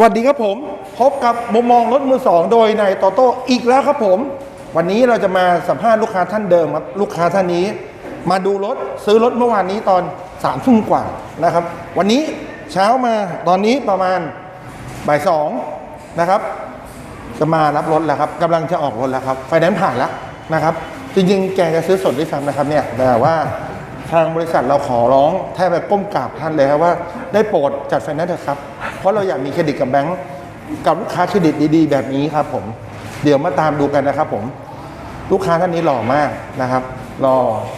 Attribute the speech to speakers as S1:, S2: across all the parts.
S1: วัสดีครับผมพบกับมุมมองรถมือสองโดยนายโตโต้อีกแล้วครับผม วันนี้เราจะมาสัมภาษณ์ลูกค้าท่านเดิมครับลูกค้าท่านนี้ มาดูรถซื้อรถเมื่อวานนี้ตอนสามทุ่มกว่านะครับ วันนี้เช้ามาตอนนี้ประมาณบ่ายสองนะครับ จะมารับรถแล้วครับกำลังจะออกรถแล้วครับไฟแนนซ์ผ่านแล้วนะครับ จริงๆ แกจะซื้อสดด้วยซ้ำนะครับเนี่ยแต่ว่าทางบริษัทเราขอร้องแทบไปก้มกราบท่านเลยครับว่าได้โปรดจัดไฟแนนซ์เถอะครับ เพราะเราอยากมีเครดิตกับแบงก์กับลูกค้าเครดิตดีๆ แบบนี้ครับผม เดี๋ยวมาตามดูกันนะครับผม ลูกค้าท่านนี้หล่อมากนะครับหล่อ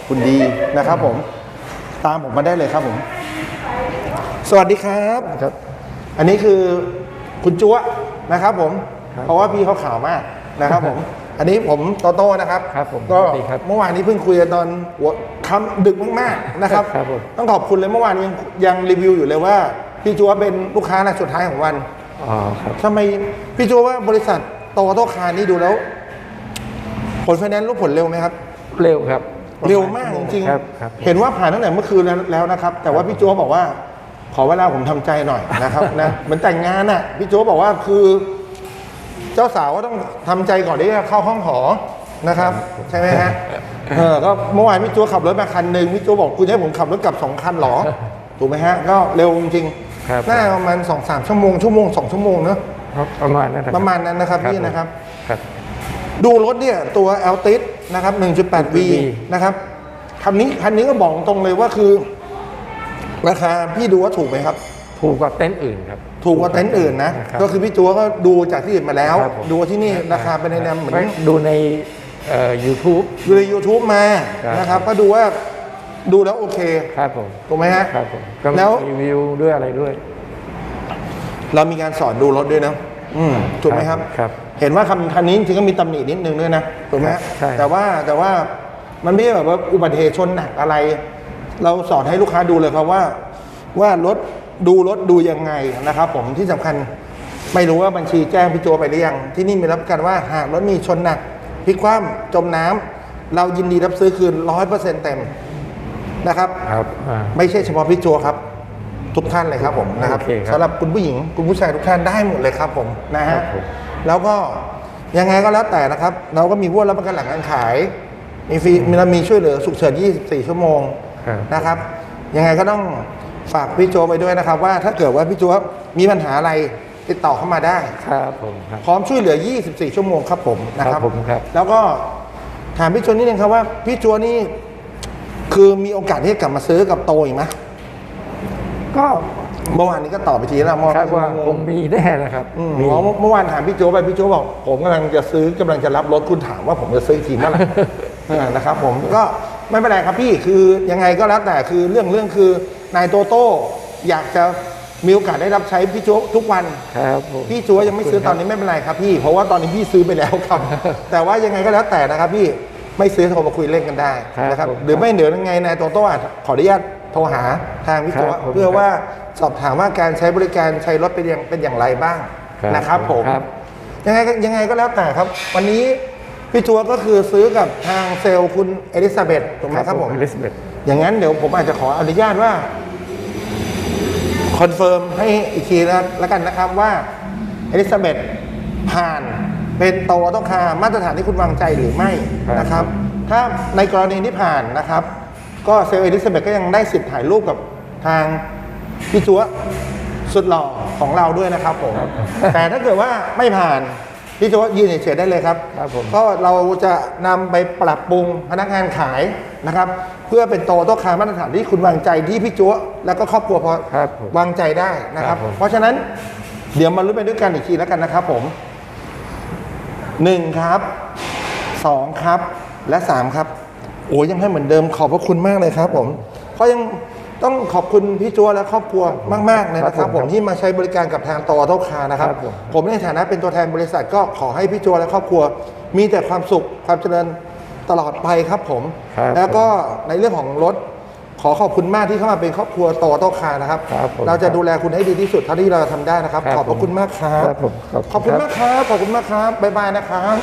S1: คุณดีนะครับผม ตามผมมาได้เลยครับผม สวัสดีครับ
S2: ครับ
S1: อันนี้คือคุณจั๊วนะครับผม
S2: ครับ
S1: เพราะว่าพี่เขาขาวมากนะครับผม อันนี้ผมโตโต้นะครับ
S2: ครับผม
S1: ก็
S2: สวัสดีครับ
S1: เมื่อวานนี้เพิ่งคุยกันตอนหัวค่ำดึกมากๆนะครับ
S2: ครับผม
S1: ต้องขอบคุณเลยเมื่อวานยังยังรีวิวอยู่เลยว่า พี่จั๊วเป็นลูกค้ารายสุดท้ายของวัน
S2: อ๋อครับ
S1: ทำไมพี่จั๊วว่าบริษัทโตโต้คาร์นี่ดูแล้ว ผลไฟแนนซ์รู้ผลเร็วไหมครับ
S2: เร็วครับ
S1: เร็วมากจริง
S2: ครับครับ
S1: ๆเห็นว่าผ่านตั้งแต่เมื่อคืนแล้วนะครับ แต่ว่าพี่โจ้บอกว่า ขอเวลาผมทำใจหน่อยนะครับนะเหมือนแต่งงานน่ะพี่โจ้บอกว่าคือ เจ้าสาวก็ต้องทำใจก่อนที่จะเข้าห้องหอนะครับ ใช่ไหมฮะเออก็เมื่อวานพี่โจ้ขับรถมาคันหนึ่งพี่โจ้บอกคุณจะให้ผมขับรถกลับสองคันเหรอถูกไหมฮะ ก็เร็วจริง
S2: ครับ
S1: ๆน่าจะประมาณสองสามชั่วโมงชั่วโมงสองชั่วโมงเนอะ
S2: ครับประมาณนั้นน
S1: ประมาณนั้นนะครับพี่
S2: ผม
S1: นะครับ
S2: ครับ
S1: ดูรถเนี่ยตัว a l t i s นะครับ 1.8V นะครับคันนี้คันนี้ก็บอกตรงเลยว่าคือ ราคาพี่ดูว่าถูกไหมครับ
S2: ถูกกว่าเต็นท์อื่นครับ
S1: ถูกกว่าเต็นท์อื่นนะ
S2: ครับ
S1: ก็คือพี่จัวก็ดูจากที่อื่นมาแล้ว
S2: ครับผม
S1: ดูว่าที่นี่ราคาเป็นในแนวเหมือน
S2: ไม่ดูในเอ่อ YouTube
S1: ดูใน YouTube มา
S2: ครับ
S1: นะครับ ก็ดูว่า ดูแล้วโอเค
S2: ครับผม
S1: ถูกไหมฮะ
S2: ครับผมก็
S1: แล้ว
S2: รีวิวด้วยอะไรด้วย
S1: เรามีการสอนดูรถด้วยนะอืมถูกไหมครับ
S2: ครับ
S1: เห็นว่าคันคันนี้จริงๆก็มีตำหนินิดนึงด้วยนะถูกไหมฮะ
S2: ใช่
S1: แต่ว่าแต่ว่ามันไม่ใช่แบบว่าอุบัติเหตุชนหนักอะไร เราสอนให้ลูกค้าดูเลยครับว่า ว่ารถดูรถดูยังไงนะครับ ผมที่สำคัญไม่รู้ว่าบัญชีแจ้งพี่โจไปหรือยังที่นี่มีรับประกันว่าหากรถมีชนหนักพลิกคว่ำจมน้ำเรายินดีรับซื้อคืนร้อยเปอร์เซ็นต์เต็ม นะครับ
S2: ครับอ่า
S1: ไม่ใช่เฉพาะพี่โจครับ ทุกท่านเลยครับผมนะครับ
S2: โอเคครับ
S1: สำหรับคุณผู้หญิงคุณผู้ชายทุกท่านได้หมดเลยครับผมนะ
S2: ครั
S1: ฮะ
S2: บผม
S1: แล้วก็ยังไงก็แล้วแต่นะครับ เราก็มีพวกรับประกันหลังการขาย มีฟรีมีเรามีช่วยเหลือฉุกเฉิน24 ชั่วโมง
S2: ครับ
S1: นะครับ ยังไงก็ต้องฝากพี่โจไปด้วยนะครับ ว่าถ้าเกิดว่าพี่โจมีปัญหาอะไรติดต่อเข้ามาได้
S2: ครับผมครับ
S1: พร้อมช่วยเหลือ 24 ชั่วโมงครับผมนะค
S2: ครั
S1: รับบ
S2: ผมครับ
S1: แล้วก็ถามพี่โจนิดนึงครับว่าพี่โจนี่ คือมีโอกาสที่จะกลับมาซื้อกับโตอีกไหม
S2: ก็
S1: เมื่อวานนี้ก็ตอบไปทีแล้วเมื่อ
S2: คาดว่าคงมีแน่นะครับ
S1: อืม
S2: มี
S1: เพราะเมื่อวานถามพี่โจไปพี่โจบอก ผมกำลังจะซื้อกำลังจะรับรถคุณถามว่าผมจะซื้อทีเมื่อไหร่เออนะครับ ผมก็ไม่เป็นไรครับพี่คือยังไงก็แล้วแต่คือเรื่องเรื่องคือนายโตโต้อยากจะมีโอกาสได้รับใช้พี่โจทุกวัน
S2: ครับผม
S1: พี่จัวยังไม่ซื้อตอนนี้ไม่เป็นไรครับพี่ เพราะว่าตอนนี้พี่ซื้อไปแล้วครับ แต่ว่ายังไงก็แล้วแต่นะครับพี่ ไม่ซื้อโทรมาคุยเล่นกันได้นะครับหรือไม่เดี๋ยวยังไงนายโตโต้อาจขออนุญาตโทรหาทางพี่จัวเพื่อว่าสอบถามว่าการใช้บริการใช้รถเป็นอย่างเป็นอย่างไรบ้างนะครับผม
S2: ครับ
S1: ยังไงก็ยังไงก็แล้วแต่ครับ วันนี้พี่จัวก็คือซื้อกับทางเซลล์คุณเอลิซาเบธถูกไหมครับผม
S2: อลิซาเบธ
S1: อย่างนั้นเดี๋ยวผมอาจจะขออนุญาตว่าคอนเฟิร์มให้อีกทีนะแล้วกันนะครับว่าเอลิซาเบธผ่าน เป็นโตโตคาร์มาตรฐานที่คุณวางใจหรือไม่นะครับ ถ้าในกรณีที่ผ่านนะครับ ก็เซลล์เอลิซาเบธก็ยังได้สิทธิ์ถ่ายรูปกับทางพี่จัวสุดหล่อของเราด้วยนะครับผม แต่ถ้าเกิดว่าไม่ผ่านพี่จัวยืนเฉยๆได้เลยครับ
S2: ครับผม
S1: ก็เราจะนำไปปรับปรุงพนักงานขายนะครับ เพื่อเป็นโตโต้คาร์มาตรฐานที่คุณวางใจที่พี่จั๊วแล้วก็ครอบครัวพอ
S2: ครับผม
S1: วางใจได้นะครับ
S2: ครับผม
S1: เพราะฉะนั้นเดี๋ยวมาลุ้นไปด้วยกันอีกทีแล้วกันนะครับผม หนึ่งครับสองครับและสามครับ โอ้ยยังให้เหมือนเดิมขอบพระคุณมากเลยครับผมเพราะยังต้องขอบคุณพี่จั๊วและครอบครัวมากๆเลยนะค
S2: ครั
S1: รับบ
S2: ผม
S1: ผมที่มาใช้บริการกับทางโตโต้คาร์นะครับ
S2: ครับผม
S1: ผมในฐานะเป็นตัวแทนบริษัทก็ขอให้พี่โจและครอบครัว มีแต่ความสุขความเจริญตลอดไปครับผม
S2: ครับ
S1: แล้วก็ในเรื่องของรถ ขอขอบคุณมากที่เข้ามาเป็นครอบครัวโตโต้คาร์นะครับ
S2: ครับผม
S1: เราจะดูแลคุณให้ดีที่สุดเท่าที่เราทำได้นะครับ
S2: ครับ
S1: ขอบพระคุณมากครับ
S2: ครับผมขอบคุณ
S1: ขอบคุณ
S2: ครับ
S1: มากครับ ขอบคุณมากครับ บ๊ายบายนะครับ